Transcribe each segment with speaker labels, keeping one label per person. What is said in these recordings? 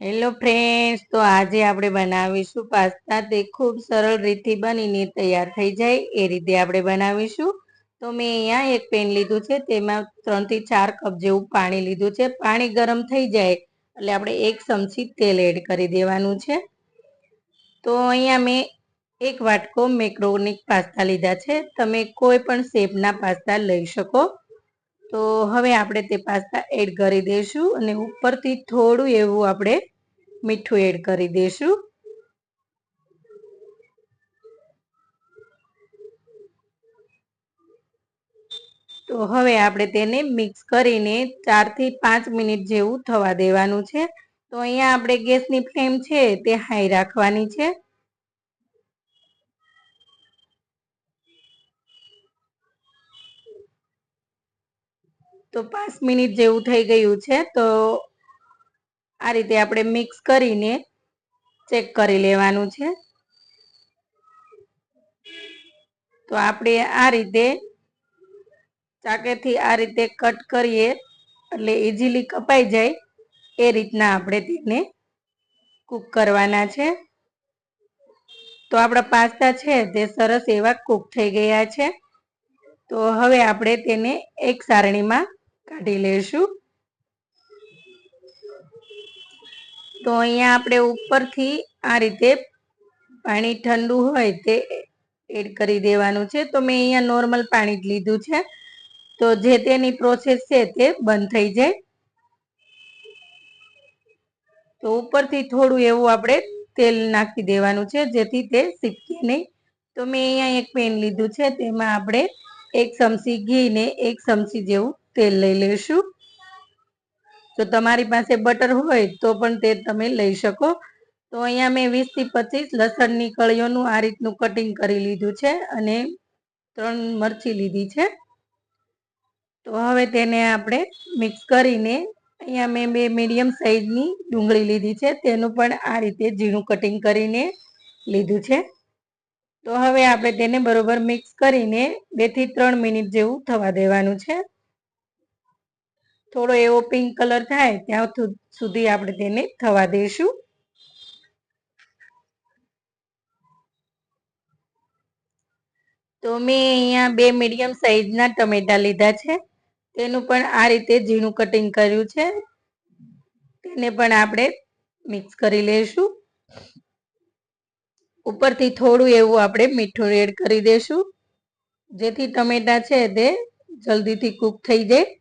Speaker 1: Hello friends તો આજે આપણે બનાવીશું પાસ્તા. તે ખૂબ સરળ રીતથી બનીને તૈયાર થઈ જાય. એ રીતે આપણે બનાવીશું. તો મેં અહીંયા એક પેન લીધું છે. તેમાં ત્રણથી ચાર કપ જેવું પાણી લીધું છે. પાણી ગરમ થઈ જાય એટલે આપણે એક ચમચી તેલ એડ કરી દેવાનું છે. તો અહીંયા મેં એક વાટકો મેક્રોનિક પાસ્તા લીધા છે. તમે કોઈ પણ શેપના પાસ્તા લઈ શકો. તો હવે આપણે તે પાસ્તા એડ કરી દઈશું અને ઉપરથી થોડું એવું આપણે મીઠું એડ કરી દઈશું તો હવે આપણે તેને મિક્સ કરીને ચારથી પાંચ મિનિટ જેવું થવા દેવાનું છે. તો અહીંયા આપણે ગેસની ફ્લેમ છે તે હાઈ રાખવાની છે. તો પાંચ મિનિટ જેવું થઈ ગયું છે, તો આ રીતે આપણે મિક્સ કરીને ચેક કરી લેવાનું છે. તો આપણે આ રીતે ચાકેથી આ રીતે કટ કરીએ, એટલે ઇઝીલી કપાઈ જાય, એ રીતના આપણે તેને કૂક કરવાના છે. તો આપણા પાસ્તા છે તે સરસ એવા કૂક થઈ ગયા છે. તો હવે આપણે તેને એક સારણીમાં કાઢી લઈશું તો અહીંયા આપણે ઉપરથી આ રીતે પાણી ઠંડુ હોય તે એડ કરી દેવાનું છે. તો મેં અહીંયા નોર્મલ પાણી જ લીધું છે. તો જે તેની પ્રોસેસ છે તે બંધ થઈ જાય. તો ઉપરથી થોડું એવું આપણે તેલ નાખી દેવાનું છે, જેથી તે સીપકે નહીં. તો મેં અહીંયા એક પેન લીધું છે, તેમાં આપણે એક ચમચી ઘી ને એક ચમચી જેવું તેલ લઈ લઈશું જો તમારી પાસે બટર હોય તો પણ તે તમે લઈ શકો. તો અહીંયા મેં વીસથી પચીસ લસણની કળીઓનું આ રીતનું કટિંગ કરી લીધું છે અને ત્રણ મરચી લીધી છે. તો હવે તેને આપણે મિક્સ કરીને અહીંયા મેં બે મીડિયમ સાઈઝની ડુંગળી લીધી છે. તેનું પણ આ રીતે ઝીણું કટિંગ કરીને લીધું છે. તો હવે આપણે તેને બરોબર મિક્સ કરીને બેથી ત્રણ મિનિટ જેવું થવા દેવાનું છે. થોડો એવો પિંક કલર થાય, ત્યાં સુધી આપણે તેને થવા દઈશું. તો મેં અહીંયા બે મીડિયમ સાઈઝના ટમેટા લીધા છે. તેનું પણ આ રીતે ઝીણું કટિંગ કર્યું છે. તેને પણ આપણે મિક્સ કરી લઈશું. ઉપરથી થોડું એવું આપણે મીઠું એડ કરી દઈશું. જેથી ટમેટા છે તે જલ્દીથી કૂક થઈ જાય.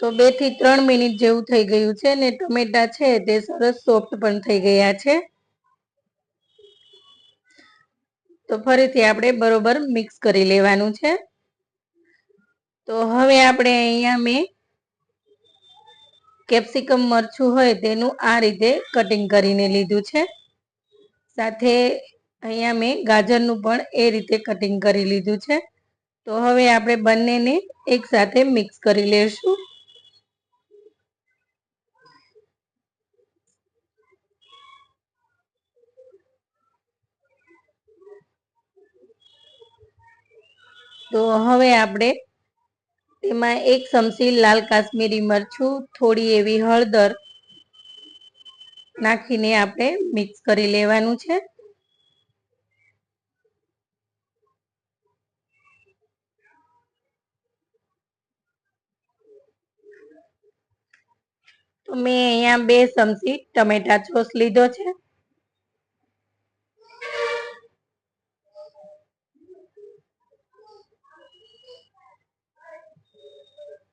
Speaker 1: તો બેથી ત્રણ મિનિટ જેવું થઈ ગયું છે ને ટમેટા છે તે સરસ સોફ્ટ પણ થઈ ગયા છે. તો ફરીથી આપણે બરોબર મિક્સ કરી લેવાનું છે. તો હવે આપણે અહીંયા મેં કેપ્સિકમ મરચું હોય તેનું આ રીતે કટિંગ કરીને લીધું છે. સાથે અહીંયા મેં ગાજરનું પણ એ રીતે કટિંગ કરી લીધું છે. તો હવે આપણે બંનેને એકસાથે મિક્સ કરી લેશું. તો હવે આપણે તેમાં એક ચમચી લાલ કાશ્મીરી મરચું, થોડી એવી હળદર નાખીને આપણે મિક્સ કરી લેવાનું છે. તો મેં અહીંયા બે ચમચી ટમેટા સોસ લીધો છે.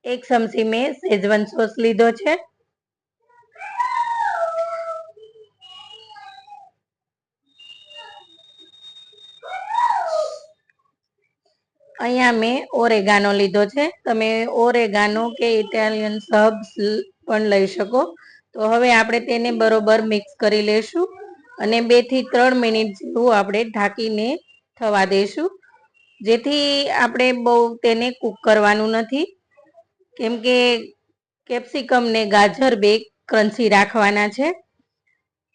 Speaker 1: એક ચમચી મેં, સેજવન સોસ લીધો છે. અહીંયા મેં ઓરેગાનો લીધો છે. તમે ઓરેગાનો કે ઇટાલિયન સબ્સ પણ લઈ શકો. તો હવે આપણે તેને બરોબર મિક્સ કરી લેશું અને બેથી ત્રણ મિનિટ જેવું આપણે ઢાંકીને થવા દઈશું જેથી આપણે બહુ તેને કૂક કરવાનું નથી. કેમ કે કેપ્સિકમ ને ગાજર બે ક્રન્ચી રાખવાના છે.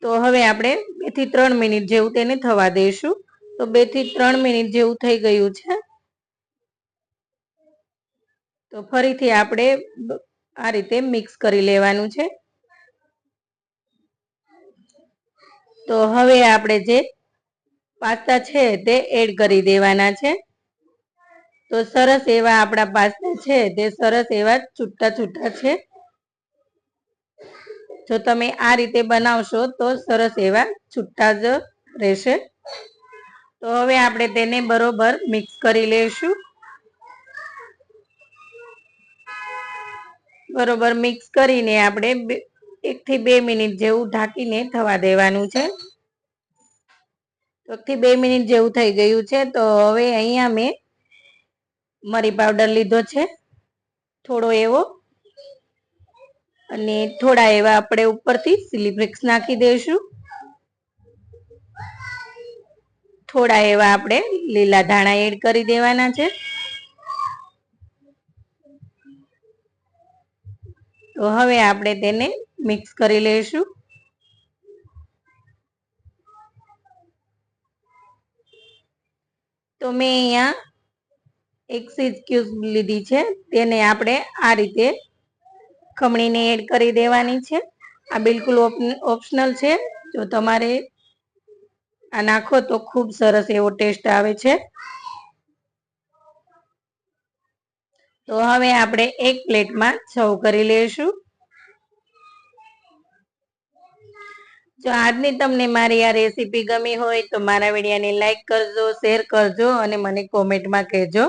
Speaker 1: તો હવે આપણે બેથી ત્રણ મિનિટ જેવું તેને થવા દઈશું. તો બેથી ત્રણ મિનિટ જેવું થઈ ગયું છે. તો ફરીથી આપણે આ રીતે મિક્સ કરી લેવાનું છે. તો હવે આપણે જે પાસ્તા છે તે એડ કરી દેવાના છે. તો સરસ એવા આપણા પાસ્તા છે, તે સરસ એવા છૂટા છૂટા છે. જો તમે આ રીતે બનાવશો તો સરસ એવા છૂટા જ રહેશે. તો હવે આપણે તેને બરોબર મિક્સ કરી લઈશું. બરોબર મિક્સ કરીને આપણે એક થી બે મિનિટ જેવું ઢાંકીને થવા દેવાનું છે. એકથી બે મિનિટ જેવું થઈ ગયું છે, તો હવે અહીંયા મેં મરી પાવડર લીધો છે. થોડો એવો. અને થોડા એવા આપણે ઉપરથી સિલી નાખી દઈશું. થોડા એવા આપણે લીલા ધાણા એડ કરી દેવાના છે. તો હવે આપણે તેને મિક્સ કરી લઈશું. તો મેં અહીંયા એક સીઝ ક્યુબ લીધી છે. તેને આપણે આ રીતે ખમણીને એડ કરી દેવાની છે. આ બિલકુલ ઓપ્શનલ છે. જો તમારે આ નાખો તો ખૂબ સરસ એવો ટેસ્ટ આવે છે. તો હવે આપણે એક પ્લેટમાં સર્વ કરી લઈશું. જો આજની તમને મારી આ રેસીપી ગમી હોય તો મારા વિડીયાને લાઈક કરજો, શેર કરજો અને મને કોમેન્ટમાં કહેજો.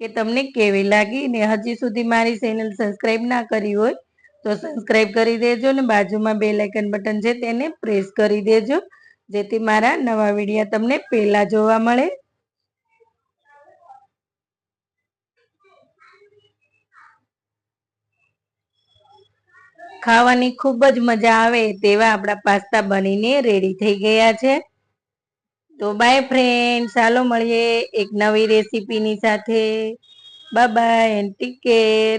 Speaker 1: કે તમને કેવી લાગી ને હજી સુધી મારી ચેનલ સબસ્ક્રાઈબ ના કરી હોય, તો સબસ્ક્રાઈબ કરી દેજો ને બાજુમાં બે લાઇકન બટન છે તેને પ્રેસ કરી દેજો, જેથી મારા નવા વિડીયા તમને પહેલા જોવા મળે. ખાવાની ખૂબ જ મજા આવે તેવા આપણા પાસ્તા બનીને રેડી થઈ ગયા છે. તો બાય ફ્રેન્ડ ચાલો મળીએ એક નવી રેસીપીની સાથે. Bye bye and take care